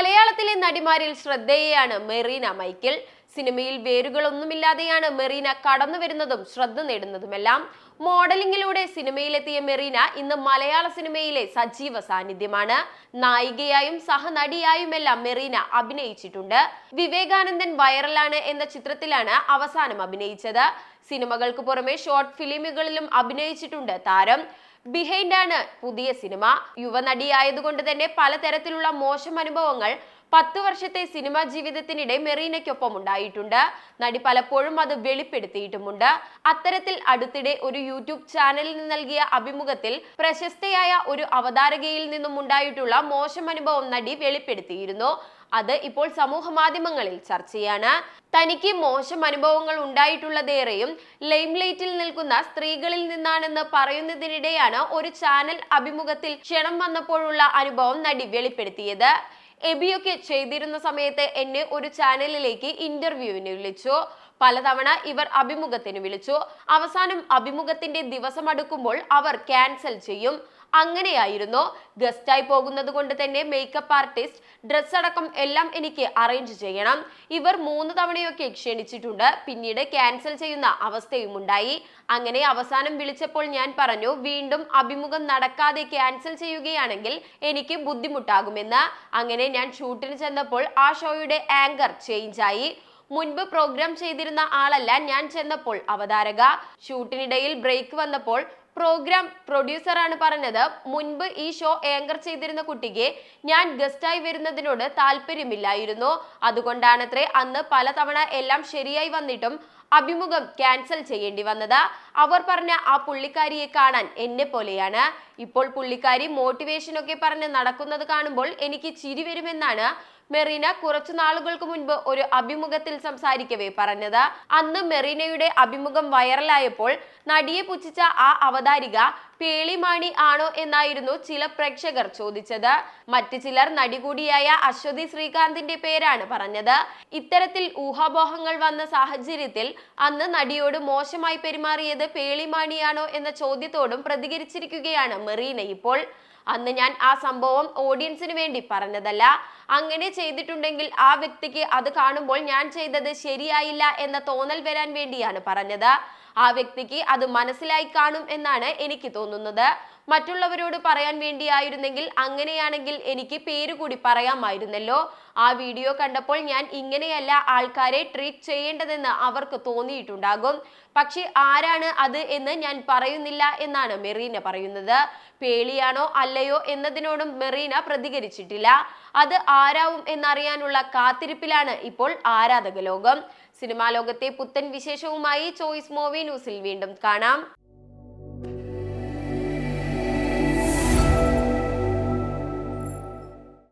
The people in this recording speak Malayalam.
മലയാളത്തിലെ നടിമാരിൽ ശ്രദ്ധേയയാണ് മെറീന മൈക്കിൾ. സിനിമയിൽ വേരുകളൊന്നുമില്ലാതെയാണ് മെറീന കടന്നു വരുന്നതും ശ്രദ്ധ നേടുന്നതുമെല്ലാം. മോഡലിംഗിലൂടെ സിനിമയിലെത്തിയ മെറീന ഇന്ന് മലയാള സിനിമയിലെ സജീവ സാന്നിധ്യമാണ്. നായികയായും സഹനടിയായുമെല്ലാം മെറീന അഭിനയിച്ചിട്ടുണ്ട്. വിവേകാനന്ദൻ വൈറലാണ് എന്ന ചിത്രത്തിലാണ് അവസാനം അഭിനയിച്ചത്. സിനിമകൾക്ക് പുറമെ ഷോർട്ട് ഫിലിമുകളിലും അഭിനയിച്ചിട്ടുണ്ട് താരം. ബിഹൈൻഡ് ആണ് പുതിയ സിനിമ. യുവനടിയായതുകൊണ്ട് തന്നെ പലതരത്തിലുള്ള മോശം അനുഭവങ്ങൾ പത്ത് വർഷത്തെ സിനിമാ ജീവിതത്തിനിടെ മെറീനയ്ക്കൊപ്പം ഉണ്ടായിട്ടുണ്ട്. നടി പലപ്പോഴും അത് വെളിപ്പെടുത്തിയിട്ടുമുണ്ട്. അത്തരത്തിൽ അടുത്തിടെ ഒരു യൂട്യൂബ് ചാനലിൽ നൽകിയ അഭിമുഖത്തിൽ പ്രശസ്തയായ ഒരു അവതാരകയിൽ നിന്നും ഉണ്ടായിട്ടുള്ള മോശം അനുഭവം നടി വെളിപ്പെടുത്തിയിരുന്നു. അത് ഇപ്പോൾ സമൂഹ മാധ്യമങ്ങളിൽ ചർച്ചയാണ്. തനിക്ക് മോശം അനുഭവങ്ങൾ ഉണ്ടായിട്ടുള്ളതേറെയും ലൈംലൈറ്റിൽ നിൽക്കുന്ന സ്ത്രീകളിൽ നിന്നാണെന്ന് പറയുന്നതിനിടെയാണ് ഒരു ചാനൽ അഭിമുഖത്തിൽ ക്ഷണം വന്നപ്പോഴുള്ള അനുഭവം നടി വെളിപ്പെടുത്തിയത്. എബിയൊക്കെ ചെയ്തിരുന്ന സമയത്ത് എന്നെ ഒരു ചാനലിലേക്ക് ഇന്റർവ്യൂവിന് വിളിച്ചു. പലതവണ ഇവർ അഭിമുഖത്തിന് വിളിച്ചു. അവസാനം അഭിമുഖത്തിന്റെ ദിവസം അടുക്കുമ്പോൾ അവർ ക്യാൻസൽ ചെയ്യും. അങ്ങനെയായിരുന്നു. ഗസ്റ്റായി പോകുന്നത് കൊണ്ട് തന്നെ മേക്കപ്പ് ആർട്ടിസ്റ്റ് ഡ്രസ് അടക്കം എല്ലാം എനിക്ക് അറേഞ്ച് ചെയ്യണം. ഇവർ മൂന്ന് തവണയൊക്കെ ക്ഷണിച്ചിട്ടുണ്ട്. പിന്നീട് ക്യാൻസൽ ചെയ്യുന്ന അവസ്ഥയും ഉണ്ടായി. അങ്ങനെ അവസാനം വിളിച്ചപ്പോൾ ഞാൻ പറഞ്ഞു വീണ്ടും അഭിമുഖം നടക്കാതെ ക്യാൻസൽ ചെയ്യുകയാണെങ്കിൽ എനിക്ക് ബുദ്ധിമുട്ടാകുമെന്ന്. അങ്ങനെ ഞാൻ ഷൂട്ടിന് ചെന്നപ്പോൾ ആ ഷോയുടെ ആങ്കർ ചേഞ്ചായി മുൻപ് പ്രോഗ്രാം ചെയ്തിരുന്ന ആളല്ല ഞാൻ ചെന്നപ്പോൾ. അവതാരക ഷൂട്ടിനിടയിൽ ബ്രേക്ക് വന്നപ്പോൾ പ്രോഗ്രാം പ്രൊഡ്യൂസറാണ് പറഞ്ഞത്. മുൻപ് ഈ ഷോ ഏങ്കർ ചെയ്തിരുന്ന കുട്ടിക്ക് ഞാൻ ഗസ്റ്റായി വരുന്നതിനോട് താല്പര്യമില്ലായിരുന്നു. അതുകൊണ്ടാണത്രേ അന്ന് പലതവണ എല്ലാം ശരിയായി വന്നിട്ടും അഭിമുഖം ക്യാൻസൽ ചെയ്യേണ്ടി വന്നത്. അവർ പറഞ്ഞ ആ പുള്ളിക്കാരിയെ കാണാൻ എന്നെ പോലെയാണ്. ഇപ്പോൾ പുള്ളിക്കാരി മോട്ടിവേഷൻ ഒക്കെ പറഞ്ഞ് നടക്കുന്നത് കാണുമ്പോൾ എനിക്ക് ചിരി വരുമെന്നാണ് മെറീന കുറച്ചു നാളുകൾക്ക് മുൻപ് ഒരു അഭിമുഖത്തിൽ സംസാരിക്കവേ പറഞ്ഞത്. അന്ന് മെറീനയുടെ അഭിമുഖം വൈറലായപ്പോൾ നടിയെ പുച്ഛിച്ച ആ അവതാരിക പേളിമാണി ആണോ എന്നായിരുന്നു ചില പ്രേക്ഷകർ ചോദിച്ചത്. മറ്റു ചിലർ നടി കൂടിയായ അശ്വതി ശ്രീകാന്തിന്റെ പേരാണ് പറഞ്ഞത്. ഇത്തരത്തിൽ ഊഹാപോഹങ്ങൾ വന്ന സാഹചര്യത്തിൽ അന്ന് നടിയോട് മോശമായി പെരുമാറിയത് പേളിമാണിയാണോ എന്ന ചോദ്യത്തോടും പ്രതികരിച്ചിരിക്കുകയാണ് മെറീന ഇപ്പോൾ. അന്ന് ഞാൻ ആ സംഭവം ഓഡിയൻസിന് വേണ്ടി പറഞ്ഞതല്ല. അങ്ങനെ ചെയ്തിട്ടുണ്ടെങ്കിൽ ആ വ്യക്തിക്ക് അത് കാണുമ്പോൾ ഞാൻ ചെയ്തത് ശരിയായില്ല എന്ന തോന്നൽ വരാൻ വേണ്ടിയാണ് പറഞ്ഞത്. ആ വ്യക്തിക്ക് അത് മനസ്സിലായി കാണും എന്നാണ് എനിക്ക് തോന്നുന്നത്. മറ്റുള്ളവരോട് പറയാൻ വേണ്ടിയായിരുന്നെങ്കിൽ അങ്ങനെയാണെങ്കിൽ എനിക്ക് പേര് കൂടി പറയാമായിരുന്നല്ലോ. ആ വീഡിയോ കണ്ടപ്പോൾ ഞാൻ ഇങ്ങനെയല്ല ആൾക്കാരെ ട്രീറ്റ് ചെയ്യേണ്ടതെന്ന് അവർക്ക് തോന്നിയിട്ടുണ്ടാകും. പക്ഷെ ആരാണ് അത് എന്ന് ഞാൻ പറയുന്നില്ല എന്നാണ് മെറീന പറയുന്നത്. പേളിയാണോ അല്ലയോ എന്നതിനോടും മെറീന പ്രതികരിച്ചിട്ടില്ല. അത് ആരാവും എന്നറിയാനുള്ള കാത്തിരിപ്പിലാണ് ഇപ്പോൾ ആരാധക ലോകം സിനിമാ ലോകത്തെ പുത്തൻ വിശേഷവുമായി ചോയ്സ് മൂവി ന്യൂസിൽ വീണ്ടും കാണാം